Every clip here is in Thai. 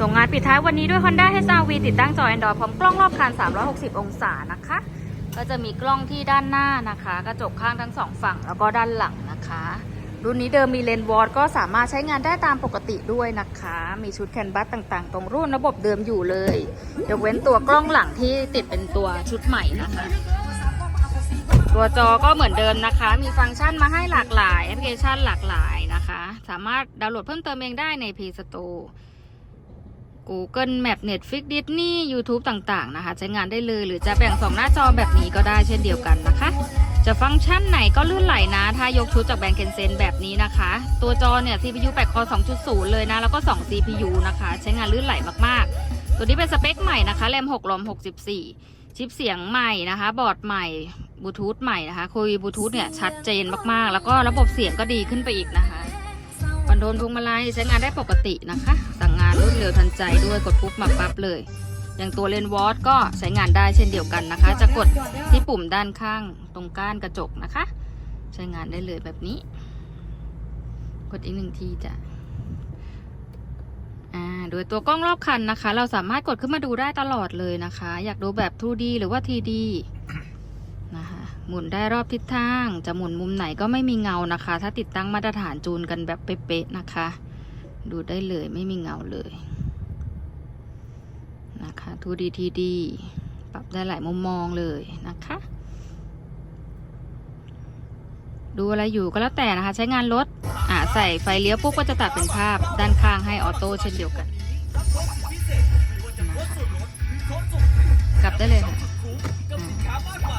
ส่งงานปิดท้ายวันนี้ด้วย Honda HR-V ติดตั้งจอ Android พร้อมกล้องรอบคัน 360 องศานะคะ ก็จะมีกล้องที่ด้านหน้านะคะ กระจกข้างทั้งสองฝั่งแล้วก็ด้านหลังนะคะ รุ่นนี้เดิมมีเลนส์วอร์ดก็สามารถใช้งานได้ตามปกติด้วยนะคะ มีชุดแคนบัสต่างๆ ตรงรุ่นระบบเดิมอยู่เลยยกเว้นตัวกล้องหลังที่ติดเป็นตัวชุดใหม่นะคะ ตัวจอก็เหมือนเดิมนะคะ มีฟังก์ชันมาให้หลากหลายแอปพลิเคชันหลากหลายนะคะ สามารถดาวน์โหลดเพิ่มเติมเองได้ใน Play Store Google Map Netflix Disney YouTube ต่างๆ นะคะ ใช้งานได้เลยหรือจะแบ่งสองหน้าจอแบบนี้ก็ได้เช่นเดียวกันนะคะ จะฟังก์ชันไหนก็ลื่นไหลนะ ถ้ายกชุดจากแบรนด์เคนเซนแบบนี้นะคะ ตัวจอเนี่ย CPU 8 Core 2.0 เลยนะ แล้วก็ 2 CPU นะคะ ใช้งานลื่นไหลมากๆ ตัวนี้เป็นสเปคใหม่นะคะแรม6ลม64 ชิปเสียงใหม่นะคะ บอร์ดใหม่บลูทูธใหม่นะคะคุยบลูทูธเนี่ยชัดเจนมากๆ แล้วก็ระบบเสียงก็ดีขึ้นไปอีกนะคะ คอนโทรลพวงมาลัยใช้งานได้ปกตินะคะ สั่งงานรวดเร็วทันใจด้วยกดปุ๊บมาปั๊บเลย อย่างตัวเลนวอตก็ใช้งานได้เช่นเดียวกันนะคะ จะกดที่ปุ่มด้านข้างตรงก้านกระจกนะคะ ใช้งานได้เลยแบบนี้ กดอีกหนึ่งทีจ้ะอ่าโดยตัวกล้องรอบคันนะคะ เราสามารถกดขึ้นมาดูได้ตลอดเลยนะคะ อยากดูแบบ 2D หรือว่า 3D หมุนได้รอบทิศทาง จะหมุนมุมไหนก็ไม่มีเงานะคะ ถ้าติดตั้งมาตรฐานจูนกันแบบเป๊ะๆนะคะ ดูได้เลยไม่มีเงาเลยนะคะ 2D 3D ปรับได้หลายมุมมองเลยนะคะ ดูอะไรอยู่ก็แล้วแต่นะคะ ใช้งานรถอ่าใส่ไฟเลี้ยวปุ๊บก็จะตัดเป็นภาพด้านข้างให้ออโต้เช่นเดียวกัน กลับได้เลยค่ะ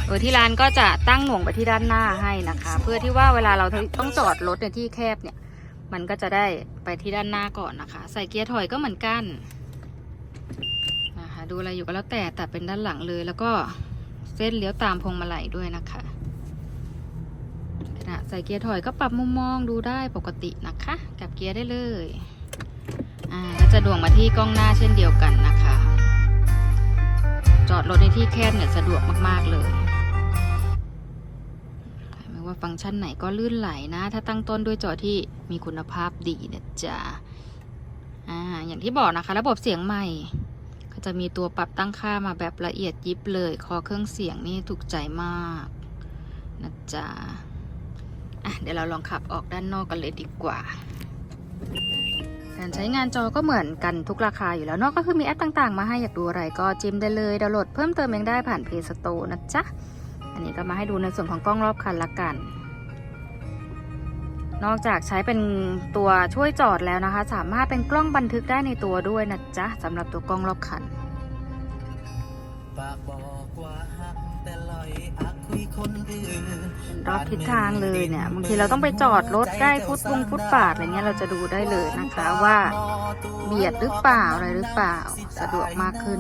โดยที่ร้านก็จะตั้งหน่วงไปที่ด้านหน้าให้นะคะ เพื่อที่ว่าเวลาเราต้องจอดรถในที่แคบเนี่ย มันก็จะได้ไปที่ด้านหน้าก่อนนะคะ ใส่เกียร์ถอยก็เหมือนกันนะคะดูอะไรอยู่ก็แล้วแต่แตัดเป็นด้านหลังเลย แล้วก็เส้นเลี้ยวตามพวงมาลัยด้วยนะคะขณะใส่เกียร์ถอยก็ปรับมุมมองดูได้ปกตินะคะกลับเกียร์ได้เลยอ่าก็จะดวงมาที่กล้องหน้าเช่นเดียวกันนะคะ จอดรถในที่แคบเนี่ยสะดวกมากๆเลย ว่าฟังก์ชันไหนก็ลื่นไหลนะ ถ้าตั้งต้นด้วยจอที่มีคุณภาพดีนะจ๊ะอ่าอย่างที่บอกนะคะ ระบบเสียงใหม่ ก็จะมีตัวปรับตั้งค่ามาแบบละเอียดยิบเลย คอเครื่องเสียงนี่ถูกใจมากนะจ๊ะอะเดี๋ยวเราลองขับออกด้านนอกกันเลยดีกว่า การใช้งานจอก็เหมือนกันทุกราคาอยู่แล้วเนอกก็คือมีแอปต่างๆ มาให้อยากดูอะไรก็จิ้มได้เลยดาวน์โหลดเพิ่มเติมเองได้ผ่าน Play Store นะจ๊ะ อันนี้ก็มาให้ดูในส่วนของกล้องรอบคันละกัน นอกจากใช้เป็นตัวช่วยจอดแล้วนะคะ สามารถเป็นกล้องบันทึกได้ในตัวด้วยนะจ๊ะสำหรับตัวกล้องรอบคันปากบอกว่าหักแต่ลอยอักคุยคนอื่นรอบทิศทางเลยเนี่ยบางทีเราต้องไปจอดรถใกล้ฟุตวงฟุตปาดอะไรเงี้ยเราจะดูได้เลยนะคะว่า เบียดหรือเปล่าอะไรหรือเปล่าสะดวกมากขึ้น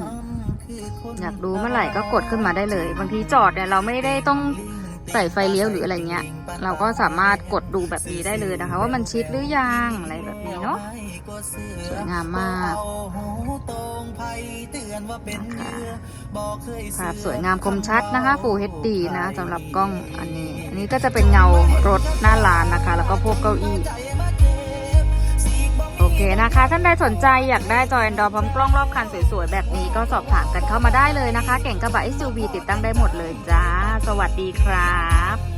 อยากดูเมื่อไหร่ก็กดขึ้นมาได้เลย บางทีจอดเนี่ยเราไม่ได้ต้องใส่ไฟเลี้ยวหรืออะไรเงี้ย เราก็สามารถกดดูแบบนี้ได้เลยนะคะ ว่ามันชิดหรือยังอะไรแบบนี้เนาะสวยงามมากนะคะภาพสวยงามคมชัดนะคะ Full HD นะสำหรับกล้องอันนี้ อันนี้ก็จะเป็นเงารถหน้าร้านนะคะ แล้วก็พวกเก้าอี้โอ เคนะคะ ท่านใดสนใจอยากได้จอแอนดรอยพร้อมกล้องรอบคันสวยๆ แบบนี้ก็สอบถามกันเข้ามาได้เลยนะคะ เก่งกระบะ SUV ติดตั้งได้หมดเลยจ้า สวัสดีครับ